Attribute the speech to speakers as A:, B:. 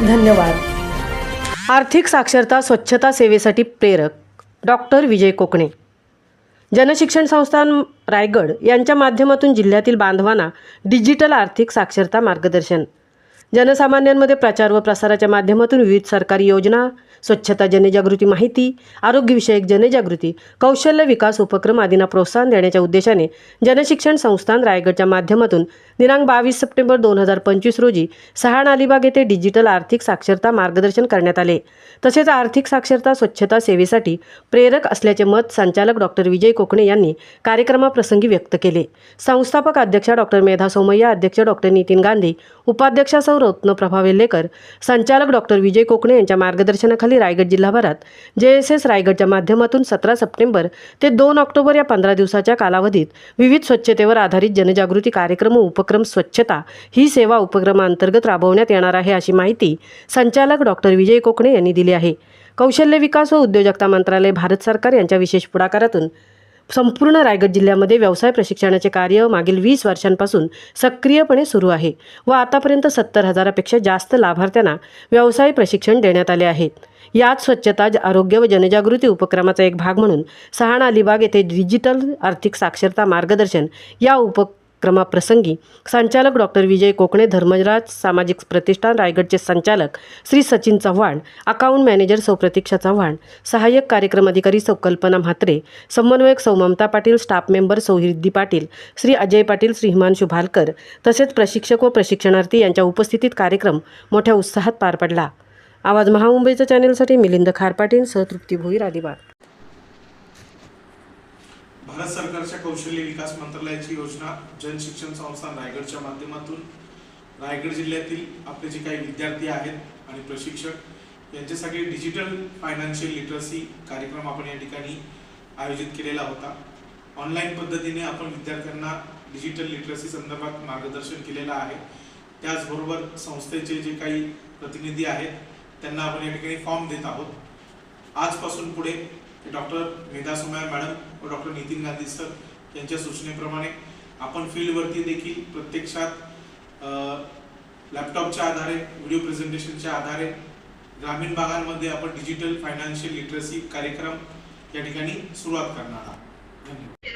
A: धन्यवाद. आर्थिक साक्षरता स्वच्छता सेवेसाठी प्रेरक. डॉक्टर विजय कोकणे. जनशिक्षण संस्थान रायगड यांच्या माध्यमातून जिल्ह्यातील बांधवांना डिजिटल आर्थिक साक्षरता मार्गदर्शन. जनसामान्यांमध्ये प्रचार व प्रसाराच्या माध्यमातून विविध सरकारी योजना स्वच्छता जनजागृती माहिती आरोग्यविषयक जनजागृती कौशल्य विकास उपक्रम आदींना प्रोत्साहन देण्याच्या उद्देशाने जनशिक्षण संस्थान रायगडच्या माध्यमातून दिनांक बावीस सप्टेंबर दोन हजार पंचवीस रोजी सहाणा अलिबाग येथे डिजिटल आर्थिक साक्षरता मार्गदर्शन करण्यात आले. तसेच आर्थिक साक्षरता स्वच्छता सेवेसाठी प्रेरक असल्याचे मत संचालक डॉक्टर विजय कोकणे यांनी कार्यक्रमाप्रसंगी व्यक्त केले. संस्थापक अध्यक्षा डॉक्टर मेधा सोमय्या अध्यक्ष डॉक्टर नितीन गांधी उपाध्यक्षा सौ. रत्नप्रभा वेल्लेकर संचालक डॉक्टर विजय कोकणे यांच्या मार्गदर्शनाखाली रायगड जिल्हाभरात जे एस एस रायगडच्या माध्यमातून सतरा सप्टेंबर ते दोन ऑक्टोबर या पंधरा दिवसाच्या कालावधीत विविध स्वच्छतेवर आधारित जनजागृती कार्यक्रम उपक्रम उपक्रम स्वच्छता ही सेवा उपक्रमांतर्गत राबवण्यात येणार आहे अशी माहिती संचालक डॉक्टर विजय कोकणे यांनी दिली आहे. कौशल्य विकास व उद्योजकता मंत्रालय भारत सरकार यांच्या विशेष पुढाकारातून संपूर्ण रायगड जिल्ह्यामध्ये व्यवसाय प्रशिक्षणाचे कार्य मागील वीस वर्षांपासून सक्रियपणे सुरू आहे व आतापर्यंत सत्तर हजारापेक्षा जास्त लाभार्थ्यांना व्यवसाय प्रशिक्षण देण्यात आले आहेत यात स्वच्छता आरोग्य व जनजागृती उपक्रमाचा एक भाग म्हणून सहाणा अलिबाग येथे डिजिटल आर्थिक साक्षरता मार्गदर्शन या कार्यक्रमाप्रसंगी संचालक डॉक्टर विजय कोकणे धर्मराज सामाजिक प्रतिष्ठान रायगडचे संचालक श्री सचिन चव्हाण अकाउंट मॅनेजर सौ प्रतीक्षा चव्हाण सहाय्यक कार्यक्रम अधिकारी सौ कल्पना म्हात्रे समन्वयक सौ ममता पाटील स्टाफ मेंबर सौहिद्दी पाटील श्री अजय पाटील श्री हिमांशु भालकर तसेच प्रशिक्षक व प्रशिक्षणार्थी यांच्या उपस्थितीत कार्यक्रम मोठ्या उत्साहात पार पडला. आवाज महामुंबईच्या चॅनेलसाठी मिलिंद खारपाटील सहतृप्ती भोईर अलिबाग
B: भारत सरकारच्या कौशल्य विकास मंत्रालयाची योजना जनशिक्षण संस्था संस्थान रायगडच्या माध्यमातून. रायगड जिल्ह्यातील आपले जे काही विद्यार्थी आहेत आणि प्रशिक्षक यांच्यासाठी डिजिटल फायनान्शियल लिटरसी कार्यक्रम आपण या ठिकाणी आयोजित केलेला होता. ऑनलाईन पद्धतीने आपण विद्यार्थ्यांना डिजिटल लिटरसी संदर्भात मार्गदर्शन केलेलं आहे. त्याचबरोबर संस्थेचे जे काही प्रतिनिधी आहेत त्यांना आपण या ठिकाणी फॉर्म देत आहोत. आजपासून पुढे डॉक्टर मेधा सोमया मॅडम व डॉक्टर नितीन गांधी सर यांच्या सूचनेप्रमाणे आपण फील्डवरती देखील प्रत्यक्षात लॅपटॉपच्या आधारे व्हिडिओ प्रेझेंटेशनच्या आधारे ग्रामीण भागांमध्ये आपण डिजिटल फायनान्शियल लिटरसी कार्यक्रम या ठिकाणी सुरुवात करणार आहोत. धन्यवाद.